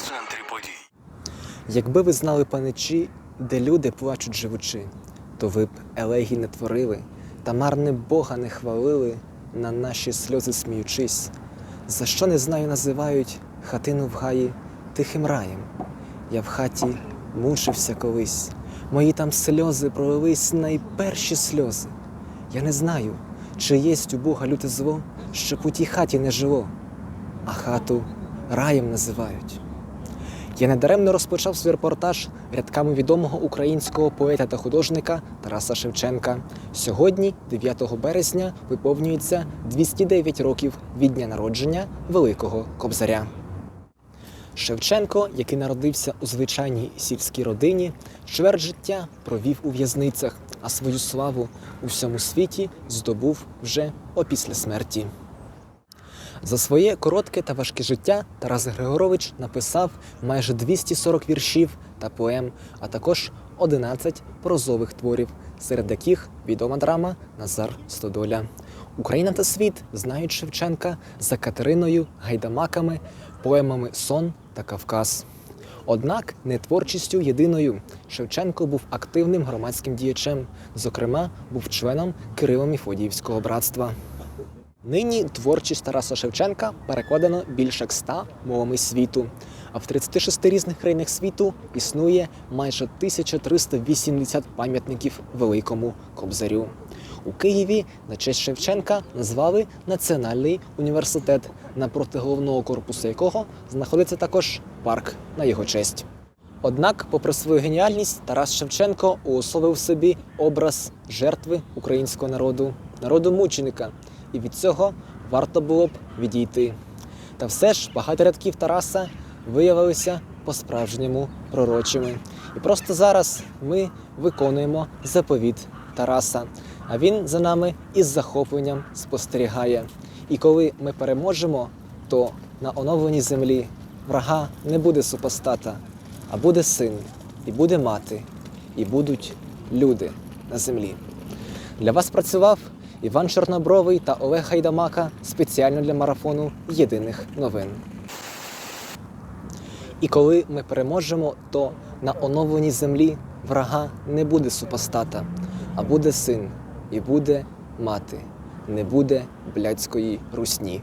центрі подій. Якби ви знали паничі, де люди плачуть живучи, то ви б елегій не творили, та марне Бога не хвалили, на наші сльози сміючись. За що не знаю, називають хатину в гаї тихим раєм. Я в хаті мучився колись, мої там сльози пролились найперші сльози. Я не знаю, чи єсть у Бога люте зло, щоб у тій хаті не жило, а хату раєм називають. Я недаремно розпочав свій репортаж рядками відомого українського поета та художника Тараса Шевченка. Сьогодні, 9 березня, виповнюється 209 років від дня народження Великого Кобзаря. Шевченко, який народився у звичайній сільській родині, чверть життя провів у в'язницях, а свою славу у всьому світі здобув вже опісля смерті. За своє коротке та важке життя Тарас Григорович написав майже 240 віршів та поем, а також 11 прозових творів, серед яких відома драма Назар Стодоля. Україна та світ знають Шевченка за Катериною, гайдамаками, поемами Сон та Кавказ. Однак не творчістю єдиною Шевченко був активним громадським діячем, зокрема, був членом Кирило-Міфодіївського братства. Нині творчість Тараса Шевченка перекладено більше 100 мовами світу. А в 36 різних країнах світу існує майже 1380 пам'ятників Великому Кобзарю. У Києві на честь Шевченка назвали Національний університет, напроти головного корпусу якого знаходиться також парк на його честь. Однак, попри свою геніальність, Тарас Шевченко уособив собі образ жертви українського народу, народу мученика, і від цього варто було б відійти. Та все ж багато рядків Тараса виявилися по-справжньому пророчими. І просто зараз ми виконуємо заповіт Тараса, а він за нами із захопленням спостерігає. І коли ми переможемо, то на оновленій землі врага не буде супостата, а буде син, і буде мати, і будуть люди на землі. Для вас працював Іван Чорнобровий та Олег Гайдамака спеціально для марафону єдиних новин. І коли ми переможемо, то на оновленій землі врага не буде супостата, а буде син, і буде мати, не буде блядської русні.